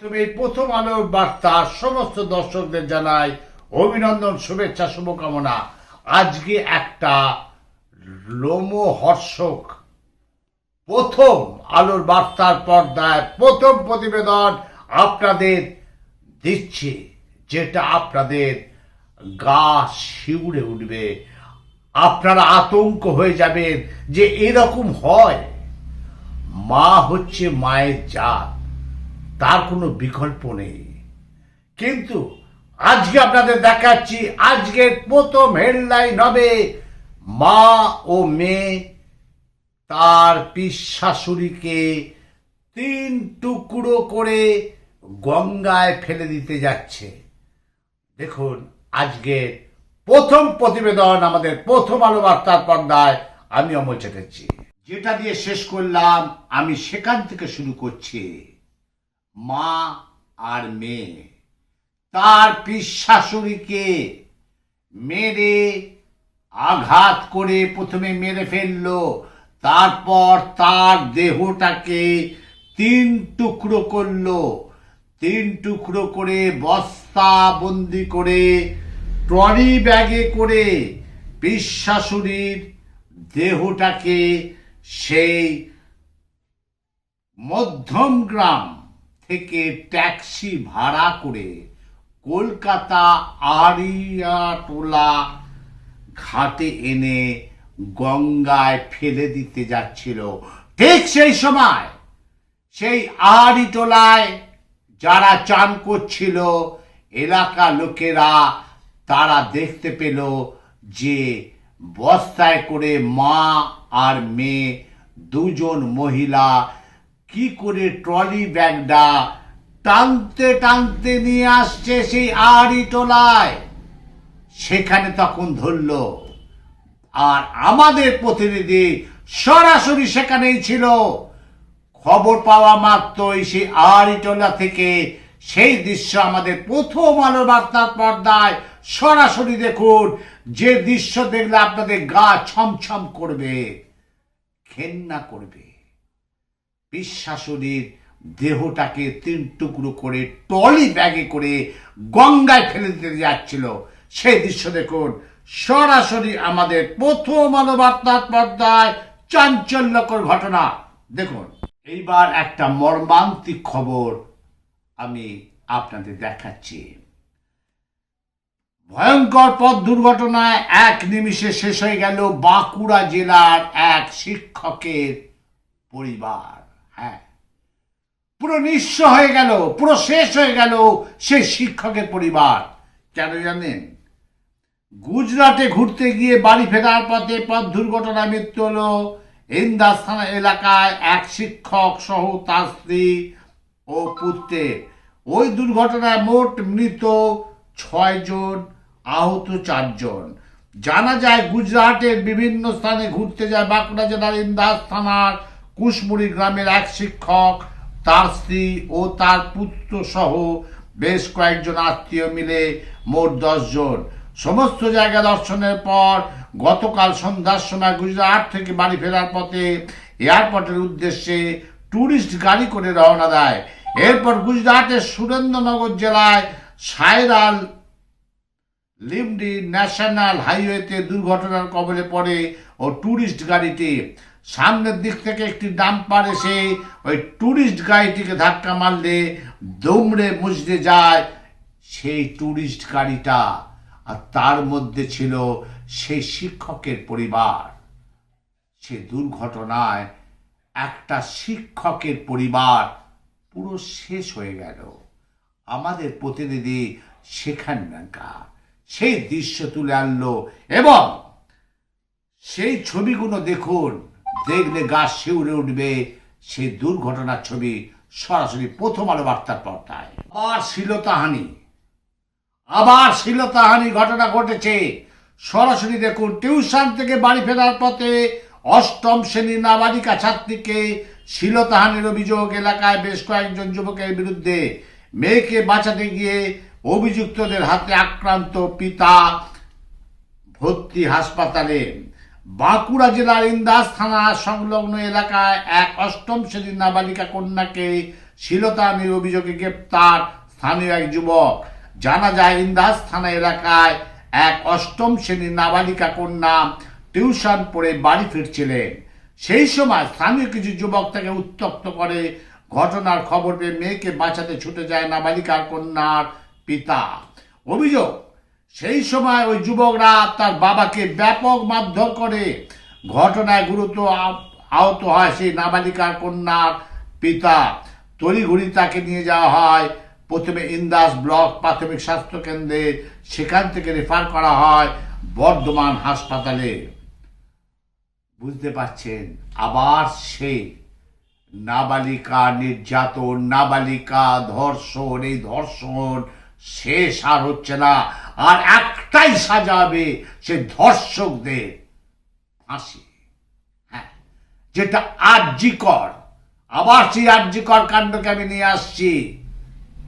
তুমি প্রথম আলোর বার্তা সমস্ত দর্শকদের জানাই অভিনন্দন, শুভেচ্ছা, শুভকামনা। আজকে একটা লোমহর্ষক প্রথম আলোর বার্তার পর্দায় প্রথম প্রতিবেদন আপনাদের দিচ্ছি, যেটা আপনাদের গা শিউড়ে উঠবে। আপনারা আতঙ্ক হয়ে যাবেন যে এরকম হয়। মা হচ্ছে মায়ের জাত। তার কোনো বিকল্প নেই। কিন্তু আজকে আপনাদের দেখাচ্ছি, আজকের প্রথম হেডলাইন হবে, মা ও মেয়ে তার পিস শাশুড়িকে তিন টুকরো করে গঙ্গায় ফেলে দিতে যাচ্ছে। দেখুন, আজকের প্রথম প্রতিবেদন, আমাদের প্রথম আলো বার্তার পর্দায় আমি অমল চ্যাটার্জি। যেটা দিয়ে শেষ করলাম, আমি সেখান থেকে শুরু করছি। মা আর মেয়ে। তার পিস শাশুড়িকে মেরে আঘাত করে প্রথমে মেরে ফেলল, তারপর তার দেহটাকে তিন টুকরো করল। তিন টুকরো করে বস্তা বন্দি করে ট্রলি ব্যাগে করে পিস শাশুড়ির দেহটাকে সেই মধ্যম গ্রাম থেকে ট্যাক্সি ভাড়া করে কলকাতা আড়িয়াটোলা ঘাটে এনে গঙ্গায় ফেলে দিতে যাচ্ছিল। ঠিক সেই সময় সেই আড়িটোলায় যারা চান করছিল, এলাকা লোকেরা তারা দেখতে পেল যে বস্তায় করে মা আর মেয়ে দুজন মহিলা কি করে ট্রলি ব্যাগটা টানতে টানতে নিয়ে আসছে সেই আড়ি টোলায়? সেখানে তখন ধরলো, আর আমাদের প্রতিনিধি সরাসরি সেখানেই ছিল। খবর পাওয়া মাত্রই সেই আড়িটোলা থেকে সেই দৃশ্য আমাদের প্রথম আলোর বার্তার পর্দায় সরাসরি দেখুন। যে দৃশ্য দেখলে আপনাদের গা ছমছম করবে, ঘেন্না করবে। বিশ্বাসনীর দেহটাকে তিন টুকরো করে টলি ব্যাগে করে গঙ্গায় ফেলে দিতে যাচ্ছিল। সেই দৃশ্য দেখুন, সরাসরি আমাদের প্রথম আলো পর্দায় চাঞ্চল্যকর ঘটনা। দেখুন, এইবার একটা মর্মান্তিক খবর আমি আপনাদের দেখাচ্ছি। ভয়ঙ্কর পথ দুর্ঘটনায় এক নিমিষে শেষ হয়ে গেল বাঁকুড়া জেলার এক শিক্ষকের পরিবার। হ্যাঁ। পুরো নিঃস্ব হয়ে গেল, পুরো শেষ হয়ে গেল সে শিক্ষকের পরিবার। কেন জানেন? গুজরাটে ঘুরতে গিয়ে বাড়ি ফেরার পথে পথ দুর্ঘটনায় মৃত্যু হলো ইন্দাস থানা এলাকায় এক শিক্ষক সহ তার স্ত্রী ও পুত্রের। ওই দুর্ঘটনায় মোট মৃত ছয়জন আহত চারজন জানা। যায়, গুজরাটের বিভিন্ন স্থানে ঘুরতে যায় বাঁকুড়া জেলার ইন্দাস থানার কুশমুড়ি গ্রামের এক শিক্ষক, তার স্ত্রী ও তার পুত্র সহ বেশ কয়েকজন আত্মীয় মিলে মোট জন। সমস্ত জায়গা দর্শনের পর গতকাল সন্ধ্যার সময় গুজরাট থেকে বাড়ি ফেরার পথে এয়ারপোর্টের উদ্দেশ্যে ট্যুরিস্ট গাড়ি করে রওনা দেয়। এরপর গুজরাটের সুরেন্দ্রনগর জেলায় সায়রাল লিমডি ন্যাশনাল হাইওয়েতে দুর্ঘটনার কবলে পড়ে ও ট্যুরিস্ট গাড়িটি সামনের দিক থেকে একটি ডাম্পার এসে ওই ট্যুরিস্ট গাড়িটিকে ধাক্কা মারলে দৌড়ে মুচড়ে যায় সেই ট্যুরিস্ট গাড়িটা। আর তার মধ্যে ছিল সেই শিক্ষকের পরিবার। সে দুর্ঘটনায় একটা শিক্ষকের পরিবার পুরো শেষ হয়ে গেল। আমাদের প্রতিনিধি সেখানকা সেই দৃশ্য তুলে আনলো এবং সেই ছবিগুলো দেখুন। দেখলে গা শিউরে উঠবে সেই দুর্ঘটনার ছবি সরাসরি প্রথম আলো বার্তার পর্দায়। আবার শ্লীলতাহানি আবার শ্লীলতাহানি ঘটনা ঘটেছে। সরাসরি দেখুন, টিউশন থেকে বাড়ি ফেরার পথে অষ্টম শ্রেণির নাবালিকা ছাত্রীকে শ্লীলতাহানির অভিযোগ, এলাকায় বেশ কয়েকজন যুবকের বিরুদ্ধে মেয়েকে বাঁচাতে গিয়ে অভিযুক্তদের হাতে আক্রান্ত পিতা ভর্তি হাসপাতালে। বাঁকুড়া জেলার ইন্দাস থানা সংলগ্ন এলাকায় এক অষ্টম শ্রেণির নাবালিকা কন্যাকে শিলতানির অভিযোগে গ্রেপ্তার স্থানীয় এক যুবক। জানা যায়, ইন্দাস থানা এলাকায় এক অষ্টম শ্রেণির নাবালিকা কন্যা টিউশন পড়ে বাড়ি ফিরছিলেন। সেই সময় স্থানীয় কিছু যুবক তাকে উত্তক্ত করে। ঘটনার খবর পেয়ে মেয়েকে বাঁচাতে ছুটে যায় নাবালিকার কন্যার পিতা। অভিযোগ সেই সময় ওই যুবকরা তার বাবাকে ব্যাপক মারধর করে। ঘটনায় গুরুত্ব আ- আহত হয় সেই নাবালিকার কন্যার পিতা। তড়িঘড়ি তাকে নিয়ে যাওয়া হয়। প্রথমে ইন্দাস ব্লক প্রাথমিক স্বাস্থ্য কেন্দ্রে সেখান থেকে রেফার করা হয় বর্ধমান হাসপাতালে। বুঝতে পারছেন? আবার সে নাবালিকা নির্যাতন, নাবালিকা ধর্ষণ, এই ধর্ষণ শেষ আর হচ্ছে না। আর একটাই সাজাবে সে ধর্ষকদের ফাঁসি। হ্যাঁ যেটা আর্যিকর। আবার সেই আর্যিকর কাণ্ডকে আমি নিয়ে আসছি।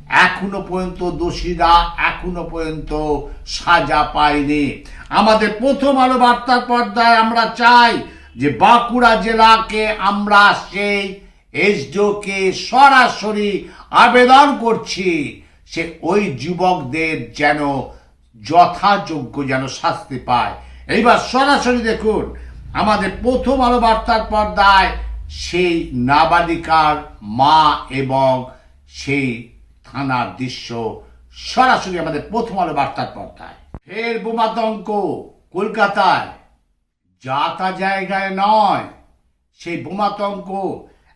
এখনও পর্যন্ত দোষীরা এখনও পর্যন্ত সাজা পায়নি। আমাদের প্রথম আলো বার্তার পর্দায় আমরা চাই যে বাঁকুড়া জেলাকে আমরা সেই এসডিওকে সরাসরি আবেদন করছি। সে ওই যুবকদের যেন যথাযোগ্য যেন শাস্তি পায়। এইবার সরাসরি দেখুন, আমাদের প্রথম আলো বার্তার পর্দায় সেই নাবালিকার মা এবং সেই থানার দৃশ্য সরাসরি আমাদের প্রথম আলো বার্তার পর্দায়। ফের বোমাতঙ্ক, কলকাতায়। যা তা জায়গায় নয়, সেই বোমাতঙ্ক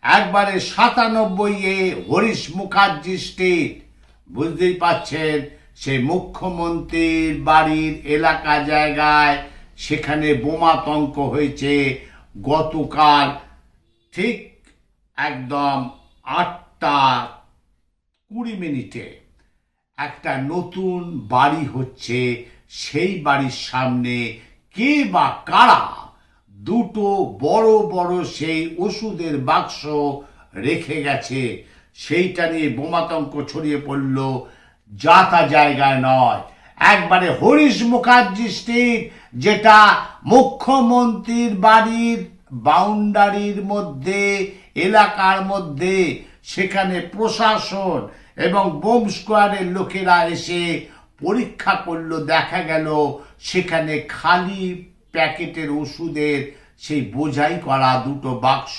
একবারে সাতানব্বই এ হরিশ মুখার্জি স্ট্রিট। বুঝতেই পাচ্ছেন সেই মুখ্যমন্ত্রীর বাড়ির এলাকা জায়গায় সেখানে বোমাতঙ্ক হয়েছে। গতকাল ঠিক একদম আটটা কুড়ি মিনিটে একটা নতুন বাড়ি হচ্ছে, সেই বাড়ির সামনে কে বা কারা দুটো বড় বড় সেই ওষুধের বাক্স রেখে গেছে। সেইটা নিয়ে বোমাতঙ্ক ছড়িয়ে পড়ল। যাতা জায়গায় নয়। একবারে হরিশ মুখার্জি স্ট্রিট, যেটা মুখ্যমন্ত্রীর বাড়ির বাউন্ডারির মধ্যে, এলাকার মধ্যে, সেখানে প্রশাসন এবং বোম স্কোয়ারের লোকেরা এসে পরীক্ষা করল, দেখা গেল সেখানে খালি প্যাকেটের ওষুধের সেই বোঝাই করা দুটো বাক্স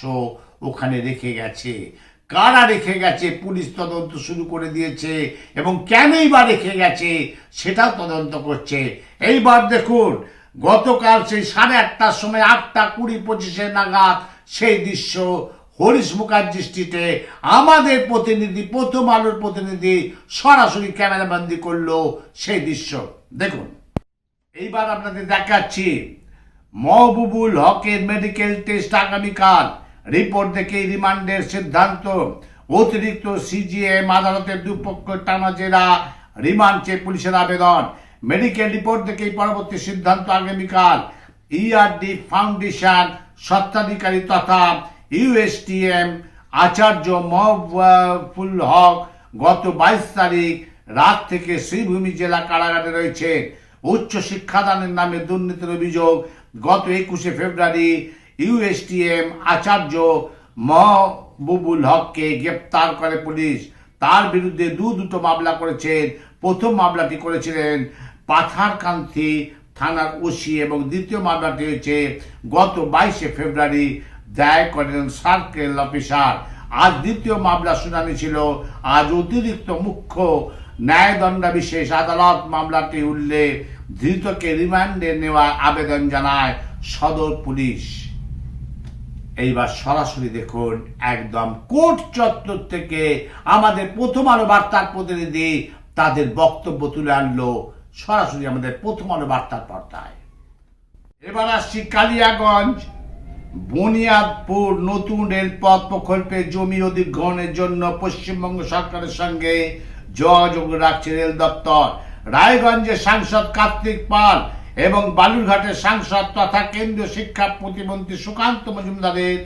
ওখানে রেখে গেছে। কারা রেখে গেছে? পুলিশ তদন্ত শুরু করে দিয়েছে এবং কেনই বা রেখে গেছে সেটাও তদন্ত করছে। এইবার দেখুন, গতকাল সেই সাড়ে আটটার সময় আটটা কুড়ি পঁচিশে নাগাদ সেই দৃশ্য হরিশ মুখার্জি স্ট্রিটে আমাদের প্রতিনিধি, প্রথম আলোর প্রতিনিধি সরাসরি ক্যামেরাবন্দি করল সেই দৃশ্য। দেখুন, এইবার আপনাদের দেখাচ্ছি, মহবুবুল হকের মেডিকেল টেস্ট আগামীকাল। রিপোর্ট দেখে রিমান্ডের সিদ্ধান্ত। অতিরিক্ত সিজিএম আদালতের দুপক্ষ টানা জেরা। রিমান্ড চেয়ে পুলিশের আবেদন। মেডিকেল রিপোর্ট দেখেই পরবর্তী সিদ্ধান্ত আগামীকাল। ইআরডি ফাউন্ডেশন স্বত্বাধিকারী তথা ইউএসটিএম আচার্য মহবুল হক গত বাইশ তারিখ রাত থেকে শ্রীভূমি জেলা কারাগারে রয়েছে। উচ্চ শিক্ষাদানের নামে দুর্নীতির অভিযোগ গত একুশে ফেব্রুয়ারি ইউএসটিএম আচার্য মহবুবুল হককে গ্রেপ্তার করে পুলিশ। তার বিরুদ্ধে দু দুটো মামলা করেছেন। প্রথম মামলাটি করেছিলেন পাথারকান্থি থানার ওসি এবং দ্বিতীয় মামলাটি হয়েছে গত বাইশে ফেব্রুয়ারি দায় করেন সার্কেল অফিসার। আজ দ্বিতীয় মামলা শুনানি ছিল। আজ অতিরিক্ত মুখ্য ন্যায়দণ্ডাবিশেষ আদালত মামলাটি উল্লেখ। ধৃতকে রিমান্ডে নেওয়ার আবেদন জানায় সদর পুলিশ। এইবার সরাসরি দেখুন, একদম কোর্ট চত্বর থেকে আমাদের প্রথম আলো বার্তার প্রতিনিধি তাদের বক্তব্য তুলে আনলো সরাসরি আমাদের প্রথম আলো বার্তার পর্দায়। এবার আসছি কালিয়াগঞ্জ, বুনিয়াদপুর নতুন রেলপথ প্রকল্পে জমি অধিগ্রহণের জন্য পশ্চিমবঙ্গ সরকারের সঙ্গে যোগাযোগ রাখছে রেল দপ্তর। রায়গঞ্জের সাংসদ কার্তিক পাল এবং বালুরঘাটের সাংসদ তথা কেন্দ্রীয় শিক্ষা প্রতিমন্ত্রী সুকান্ত মজুমদারের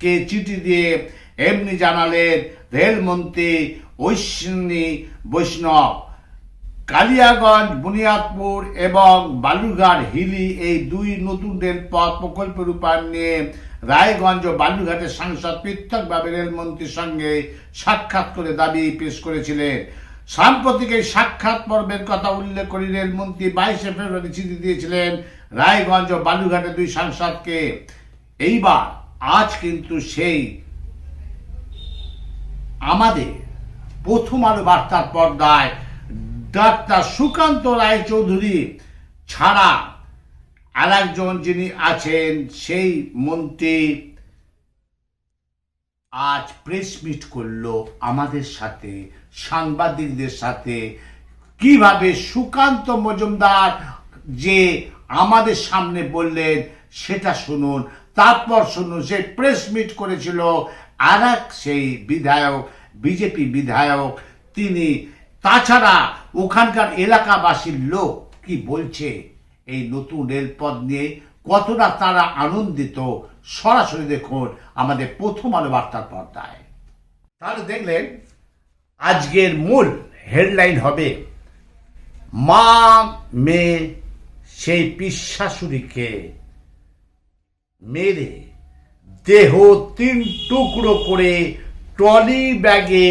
কে চিঠি দিয়ে এমনি জানালেন রেলমন্ত্রী ঐশ্বিনী বৈষ্ণব। কালিয়াগঞ্জ, বুনিয়াদপুর এবং বালুরঘাট হিলি এই দুই নতুন রেলপথ প্রকল্প রূপায়ণ নিয়ে রায়গঞ্জ ও বালুরঘাটের সাংসদ পৃথকভাবে রেলমন্ত্রীর সঙ্গে সাক্ষাৎ করে দাবি পেশ করেছিলেন। সাম্প্রতিক এই সাক্ষাৎ পর্বের কথা উল্লেখ করে রেলমন্ত্রী বাইশে ফেব্রুয়ারি চিঠি দিয়েছিলেন রায়গঞ্জ ও বালুঘাটের দুই সাংসদকে। এইবার আজ কিন্তু সেই আমাদের প্রথম আলো বার্তার পর্দায় ডাক্তার সুকান্ত রায়চৌধুরী ছাড়া আর একজন যিনি আছেন সেই মন্ত্রী আজ প্রেস মিট করল আমাদের সাথে। সাংবাদিকদের সাথে কীভাবে সুকান্ত মজুমদার যে আমাদের সামনে বললেন, সেটা শুনুন। তারপর শুনুন, সে প্রেস মিট করেছিল আর সেই বিধায়ক, বিজেপি বিধায়ক। তিনি, তাছাড়া ওখানকার এলাকাবাসীর লোক কি বলছে এই নতুন রেলপথ নিয়ে? কতটা তারা আনন্দিত? সরাসরি দেখুন আমাদের প্রথম আলো বার্তার পর্দায়। তাহলে দেখলেন আজকের মূল হেডলাইন হবে, মা মেয়ে সেই পিসাশুড়িকে মেরে দেহ তিন টুকরো করে ট্রলি ব্যাগে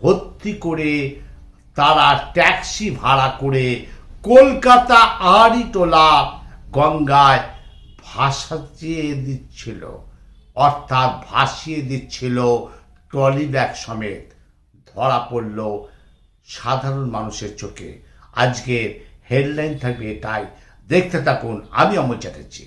ভর্তি করে তারা ট্যাক্সি ভাড়া করে কলকাতা আড়িটোলা গঙ্গায় ভাসিয়ে দিচ্ছিল, অর্থাৎ ভাসিয়ে দিচ্ছিল ট্রলি ব্যাগ সমেত। ধরা পড়ল সাধারণ মানুষের চোখে। আজকের হেডলাইন থাকবে এটাই। দেখতে থাকুন আমি অমর চ্যাটার্জি।